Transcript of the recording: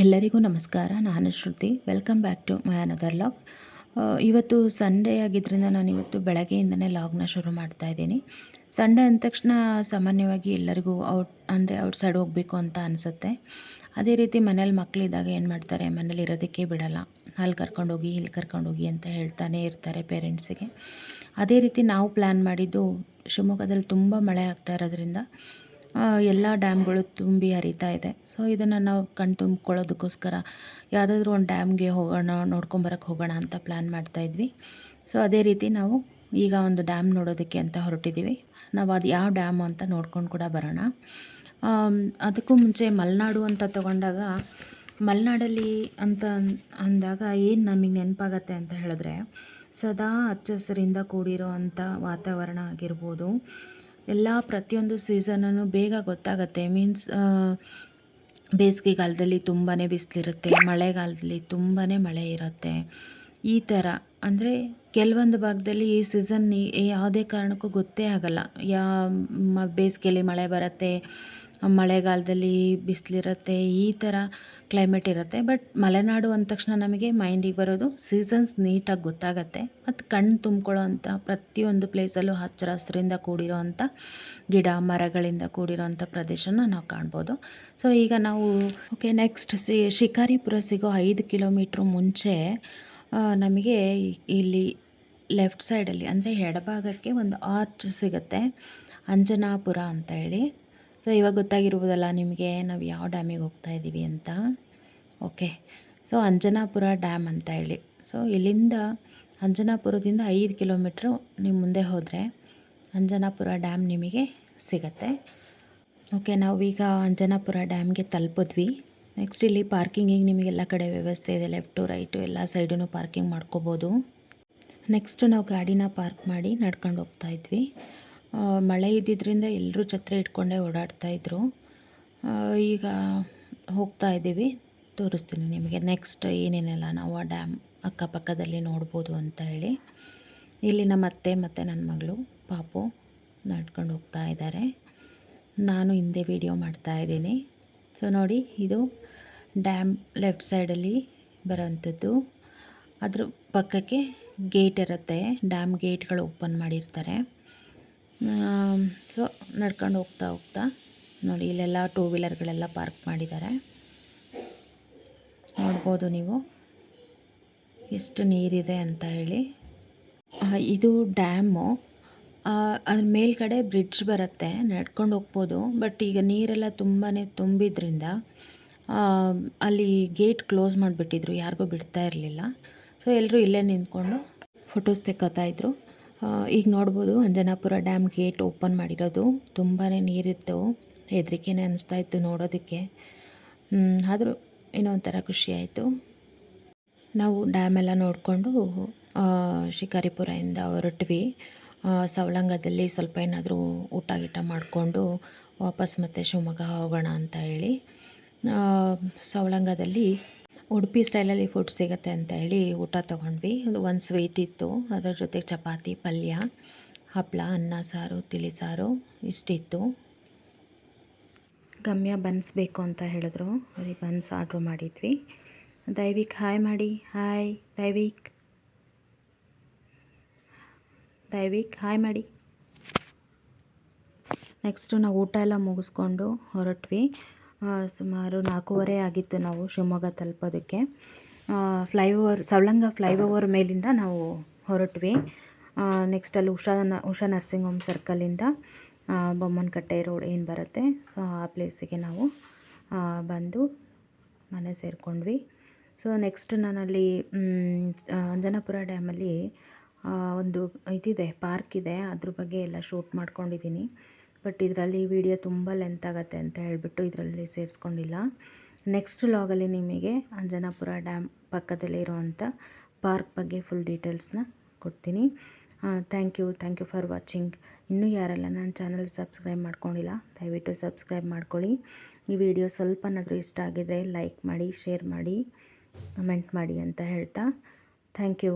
ಎಲ್ಲರಿಗೂ ನಮಸ್ಕಾರ, ನಾನು Shruti. Welcome back to my another log ಇವತ್ತು ಸಂಡೇ ಆಗಿದ್ದರಿಂದ ನಾನು ಇವತ್ತು ಬೆಳಗ್ಗೆಯಿಂದನೇ ಲಾಗ್ನ ಶುರು ಮಾಡ್ತಾ ಇದ್ದೀನಿ. ಸಂಡೇ ಅಂದ ತಕ್ಷಣ ಸಾಮಾನ್ಯವಾಗಿ ಎಲ್ಲರಿಗೂ ಔಟ್ ಅಂದರೆ ಔಟ್ ಸೈಡ್ ಹೋಗಬೇಕು ಅಂತ ಅನಿಸುತ್ತೆ. ಅದೇ ರೀತಿ ಮನೇಲಿ ಮಕ್ಕಳಿದ್ದಾಗ ಏನು ಮಾಡ್ತಾರೆ? ಮನೇಲಿ ಇರೋದಕ್ಕೆ ಬಿಡಲ್ಲ. ಅಲ್ಲಿ ಕರ್ಕೊಂಡೋಗಿ ಇಲ್ಲಿ ಕರ್ಕೊಂಡೋಗಿ ಅಂತ ಹೇಳ್ತಾನೆ ಇರ್ತಾರೆ ಪೇರೆಂಟ್ಸಿಗೆ ಅದೇ ರೀತಿ ನಾವು ಪ್ಲ್ಯಾನ್ ಮಾಡಿದ್ದು ಶಿವಮೊಗ್ಗದಲ್ಲಿ ತುಂಬ ಮಳೆ ಆಗ್ತಾ ಇರೋದ್ರಿಂದ ಎಲ್ಲ ಡ್ಯಾಮ್ಗಳು ತುಂಬಿ ಹರಿತಾ ಇದೆ. ಸೊ ಇದನ್ನು ನಾವು ಕಣ್ ತುಂಬ್ಕೊಳ್ಳೋದಕ್ಕೋಸ್ಕರ ಯಾವುದಾದ್ರೂ ಒಂದು ಡ್ಯಾಮ್ಗೆ ಹೋಗೋಣ ನೋಡ್ಕೊಂಬರಕ್ಕೆ ಹೋಗೋಣ ಅಂತ ಪ್ಲ್ಯಾನ್ ಮಾಡ್ತಾಯಿದ್ವಿ ಸೊ ಅದೇ ರೀತಿ ನಾವು ಈಗ ಒಂದು ಡ್ಯಾಮ್ ನೋಡೋದಕ್ಕೆ ಅಂತ ಹೊರಟಿದ್ದೀವಿ ನಾವು ಅದು ಯಾವ ಡ್ಯಾಮು ಅಂತ ನೋಡ್ಕೊಂಡು ಕೂಡ ಬರೋಣ. ಅದಕ್ಕೂ ಮುಂಚೆ ಮಲೆನಾಡು ಅಂತ ತಗೊಂಡಾಗ, ಮಲೆನಾಡಲ್ಲಿ ಅಂತ ಅಂದಾಗ ಏನು ನಮಗೆ ನೆನಪಾಗತ್ತೆ ಅಂತ ಹೇಳಿದ್ರೆ ಸದಾ ಹಚ್ಚ ಹಸಿರಿಂದ ಕೂಡಿರೋ ಅಂಥ ವಾತಾವರಣ ಆಗಿರ್ಬೋದು. ಎಲ್ಲ ಪ್ರತಿಯೊಂದು ಸೀಸನ್ನು ಬೇಗ ಗೊತ್ತಾಗುತ್ತೆ. ಮೀನ್ಸ್ ಬೇಸಿಗೆಗಾಲದಲ್ಲಿ ತುಂಬಾ ಬಿಸಿಲಿರುತ್ತೆ, ಮಳೆಗಾಲದಲ್ಲಿ ತುಂಬಾ ಮಳೆ ಇರುತ್ತೆ. ಈ ಥರ, ಅಂದರೆ ಕೆಲವೊಂದು ಭಾಗದಲ್ಲಿ ಈ ಸೀಸನ್ ಯಾವುದೇ ಕಾರಣಕ್ಕೂ ಗೊತ್ತೇ ಆಗಲ್ಲ. ಯಾ ಬೇಸಿಗೆಯಲ್ಲಿ ಮಳೆ ಬರುತ್ತೆ ಮಳೆಗಾಲದಲ್ಲಿ ಬಿಸಿಲಿರುತ್ತೆ, ಈ ಥರ ಕ್ಲೈಮೇಟ್ ಇರುತ್ತೆ. ಬಟ್ ಮಲೆನಾಡು ಅಂದ ತಕ್ಷಣ ನಮಗೆ ಮೈಂಡಿಗೆ ಬರೋದು ಸೀಸನ್ಸ್ ನೀಟಾಗಿ ಗೊತ್ತಾಗತ್ತೆ. ಮತ್ತು ಕಣ್ಣು ತುಂಬ್ಕೊಳ್ಳೋ ಅಂಥ ಪ್ರತಿಯೊಂದು ಪ್ಲೇಸಲ್ಲೂ ಹಚ್ಚರ ಹಸಿರಿಂದ ಕೂಡಿರೋ ಅಂಥ ಗಿಡ, ಮರಗಳಿಂದ ಕೂಡಿರೋ ಅಂಥ ಪ್ರದೇಶನ ನಾವು ಕಾಣ್ಬೋದು. ಸೊ ಈಗ ನಾವು ಓಕೆ ನೆಕ್ಸ್ಟ್ ಸಿ ಶಿಕಾರಿಪುರ ಸಿಗೋ ಐದು ಕಿಲೋಮೀಟ್ರ್ ಮುಂಚೆ ನಮಗೆ ಇಲ್ಲಿ ಲೆಫ್ಟ್ ಸೈಡಲ್ಲಿ ಅಂದರೆ ಎಡಭಾಗಕ್ಕೆ ಒಂದು ಆರ್ಚ್ ಸಿಗುತ್ತೆ, ಅಂಜನಾಪುರ ಅಂತ ಹೇಳಿ. ಸೊ ಇವಾಗ ಗೊತ್ತಾಗಿರ್ಬೋದಲ್ಲ ನಿಮಗೆ ನಾವು ಯಾವ ಡ್ಯಾಮಿಗೆ ಹೋಗ್ತಾ ಇದ್ದೀವಿ ಅಂತ. ಓಕೆ ಸೊ ಅಂಜನಾಪುರ ಡ್ಯಾಮ್ ಅಂತ ಹೇಳಿ. ಸೊ ಇಲ್ಲಿಂದ ಅಂಜನಾಪುರದಿಂದ ಐದು ಕಿಲೋಮೀಟ್ರು ನೀವು ಮುಂದೆ ಹೋದರೆ ಅಂಜನಾಪುರ ಡ್ಯಾಮ್ ನಿಮಗೆ ಸಿಗತ್ತೆ. ಓಕೆ ನಾವೀಗ ಅಂಜನಾಪುರ ಡ್ಯಾಮ್ಗೆ ತಲುಪಿದ್ವಿ. ನೆಕ್ಸ್ಟ್ ಇಲ್ಲಿ ಪಾರ್ಕಿಂಗಿಗೆ ನಿಮಗೆಲ್ಲ ಕಡೆ ವ್ಯವಸ್ಥೆ ಇದೆ ಲೆಫ್ಟು ರೈಟು ಎಲ್ಲ ಸೈಡೂ ಪಾರ್ಕಿಂಗ್ ಮಾಡ್ಕೋಬೋದು. ನೆಕ್ಸ್ಟು ನಾವು ಗಾಡಿನ ಪಾರ್ಕ್ ಮಾಡಿ ನಡ್ಕೊಂಡು ಹೋಗ್ತಾ ಇದ್ವಿ. ಮಳೆ ಇದ್ದಿದ್ದರಿಂದ ಎಲ್ಲರೂ ಛತ್ರಿ ಇಟ್ಕೊಂಡೇ ಓಡಾಡ್ತಾಯಿದ್ರು ಈಗ ಹೋಗ್ತಾ ಇದ್ದೀವಿ. ತೋರಿಸ್ತೀನಿ ನಿಮಗೆ. ನೆಕ್ಸ್ಟ್ ಏನೇನೆಲ್ಲ ನಾವು ಆ ಡ್ಯಾಮ್ ಅಕ್ಕಪಕ್ಕದಲ್ಲಿ ನೋಡ್ಬೋದು ಅಂತ ಹೇಳಿ. ಇಲ್ಲಿ ನಮ್ಮ ಅತ್ತೆ ಮತ್ತು ನನ್ನ ಮಗಳು, ಪಾಪು ನಡ್ಕೊಂಡು ಹೋಗ್ತಾ ಇದ್ದಾರೆ. ನಾನು ಹಿಂದೆ ವೀಡಿಯೋ ಮಾಡ್ತಾ ಇದ್ದೀನಿ. ಸೊ ನೋಡಿ, ಇದು ಡ್ಯಾಮ್ ಲೆಫ್ಟ್ ಸೈಡಲ್ಲಿ ಬರೋವಂಥದ್ದು. ಅದ್ರ ಪಕ್ಕಕ್ಕೆ ಗೇಟ್ ಇರುತ್ತೆ. ಡ್ಯಾಮ್ ಗೇಟ್ಗಳು ಓಪನ್ ಮಾಡಿರ್ತಾರೆ. ಸೊ, ನಡ್ಕೊಂಡು ಹೋಗ್ತಾ ಹೋಗ್ತಾ ನೋಡಿ, ಇಲ್ಲೆಲ್ಲ ಟೂ ವೀಲರ್ಗಳೆಲ್ಲ ಪಾರ್ಕ್ ಮಾಡಿದ್ದಾರೆ. ನೋಡ್ಬೋದು ನೀವು. ಎಷ್ಟು ನೀರಿದೆ ಅಂತ ಹೇಳಿ. ಇದು ಡ್ಯಾಮು. ಅದ್ರ ಮೇಲ್ಗಡೆ ಬ್ರಿಡ್ಜ್ ಬರುತ್ತೆ, ನಡ್ಕೊಂಡು ಹೋಗ್ಬೋದು. ಬಟ್ ಈಗ ನೀರೆಲ್ಲ ತುಂಬಾ ತುಂಬಿದ್ರಿಂದ ಅಲ್ಲಿ ಗೇಟ್ ಕ್ಲೋಸ್ ಮಾಡಿಬಿಟ್ಟಿದ್ರು. ಯಾರಿಗೂ ಬಿಡ್ತಾ ಇರಲಿಲ್ಲ. ಸೊ ಎಲ್ಲರೂ ಇಲ್ಲೇ ನಿಂತ್ಕೊಂಡು ಫೋಟೋಸ್ ತೆಕ್ಕೋತಾ ಇದ್ರು. ಈಗ ನೋಡ್ಬೋದು ಅಂಜನಾಪುರ ಡ್ಯಾಮ್ ಗೇಟ್ ಓಪನ್ ಮಾಡಿರೋದು. ತುಂಬಾ ನೀರಿತ್ತು. ಹೆದರಿಕೆನೇ ಅನಿಸ್ತಾ ಇತ್ತು ನೋಡೋದಕ್ಕೆ. ಆದರೂ ಏನೋ ಒಂಥರ ಖುಷಿಯಾಯಿತು ನಾವು ಡ್ಯಾಮೆಲ್ಲ ನೋಡಿಕೊಂಡು ಶಿಕಾರಿಪುರದಿಂದ ಹೊರಟ್ವಿ. ಸವಳಂಗದಲ್ಲಿ ಸ್ವಲ್ಪ ಏನಾದರೂ ಊಟ ಗೀಟ ಮಾಡಿಕೊಂಡು ವಾಪಸ್ ಮತ್ತೆ ಶಿವಮೊಗ್ಗ ಹೋಗೋಣ ಅಂತ ಹೇಳಿ. ಸವಳಂಗದಲ್ಲಿ ಉಡುಪಿ ಸ್ಟೈಲಲ್ಲಿ ಫುಡ್ ಸಿಗುತ್ತೆ ಅಂತ ಹೇಳಿ ಊಟ ತೊಗೊಂಡ್ವಿ. ಒಂದು ಸ್ವೀಟ್ ಇತ್ತು. ಅದರ ಜೊತೆಗೆ ಚಪಾತಿ, ಪಲ್ಯ ಹಪ್ಪಳ ಅನ್ನ, ಸಾರು, ತಿಳಿ ಸಾರು ಇಷ್ಟಿತ್ತು. ಗಮ್ಯ ಬನ್ಸ್ ಬೇಕು ಅಂತ ಹೇಳಿದ್ರು. ಅವ್ರಿಗೆ ಬನ್ಸ್ ಆರ್ಡ್ರ್ ಮಾಡಿದ್ವಿ. ದೈವಿಕ್ ಹಾಯ್ ಮಾಡಿ. ಹಾಯ್ ದೈವಿಕ್. ದೈವಿಕ್ ಹಾಯ್ ಮಾಡಿ. ನೆಕ್ಸ್ಟು ನಾವು ಊಟ ಎಲ್ಲ ಮುಗಿಸ್ಕೊಂಡು ಹೊರಟ್ವಿ. ಸುಮಾರು ನಾಲ್ಕೂವರೆ ಆಗಿತ್ತು ನಾವು ಶಿವಮೊಗ್ಗ ತಲುಪೋದಕ್ಕೆ. ಫ್ಲೈಓವರ್ ಸವಳಂಗ ಫ್ಲೈಓವರ್ ಮೇಲಿಂದ ನಾವು ಹೊರಟ್ವಿ. ನೆಕ್ಸ್ಟ್ ಅಲ್ಲಿ ಉಷಾ ಉಷಾ ನರ್ಸಿಂಗ್ ಹೋಮ್ ಸರ್ಕಲಿಂದ ಬೊಮ್ಮನಕಟ್ಟೆ ರೋಡ್ ಏನು ಬರುತ್ತೆ ಸೊ ಆ ಪ್ಲೇಸಿಗೆ ನಾವು ಬಂದು ಮನೆ ಸೇರಿಕೊಂಡ್ವಿ. ಸೊ ನೆಕ್ಸ್ಟ್ ನಾನಲ್ಲಿ ಅಂಜನಾಪುರ ಡ್ಯಾಮಲ್ಲಿ ಒಂದು ಇದಿದೆ ಪಾರ್ಕ್ ಇದೆ. ಅದ್ರ ಬಗ್ಗೆ ಎಲ್ಲ ಶೂಟ್ ಮಾಡ್ಕೊಂಡಿದ್ದೀನಿ. ಬಟ್ ಇದರಲ್ಲಿ ವಿಡಿಯೋ ತುಂಬ ಲೆಂತ್ ಆಗುತ್ತೆ ಅಂತ ಹೇಳಿಬಿಟ್ಟು ಇದರಲ್ಲಿ ಸೇರಿಸ್ಕೊಂಡಿಲ್ಲ. ನೆಕ್ಸ್ಟ್ ಲಾಗಲ್ಲಿ ನಿಮಗೆ ಅಂಜನಾಪುರ ಡ್ಯಾಮ್ ಪಕ್ಕದಲ್ಲಿ ಇರುವಂಥ ಪಾರ್ಕ್ ಬಗ್ಗೆ ಫುಲ್ ಡೀಟೇಲ್ಸ್ನ ಕೊಡ್ತೀನಿ. Thank you thank you for watching ಇನ್ನೂ ಯಾರೆಲ್ಲ ನನ್ನ ಚಾನಲ್ ಸಬ್ಸ್ಕ್ರೈಬ್ ಮಾಡ್ಕೊಂಡಿಲ್ಲ, ದಯವಿಟ್ಟು ಸಬ್ಸ್ಕ್ರೈಬ್ ಮಾಡ್ಕೊಳ್ಳಿ. ಈ ವಿಡಿಯೋ ಸ್ವಲ್ಪನಾದರೂ ಇಷ್ಟ ಆಗಿದರೆ ಲೈಕ್ ಮಾಡಿ ಶೇರ್ ಮಾಡಿ ಕಮೆಂಟ್ ಮಾಡಿ ಅಂತ ಹೇಳ್ತಾ ಥ್ಯಾಂಕ್ ಯು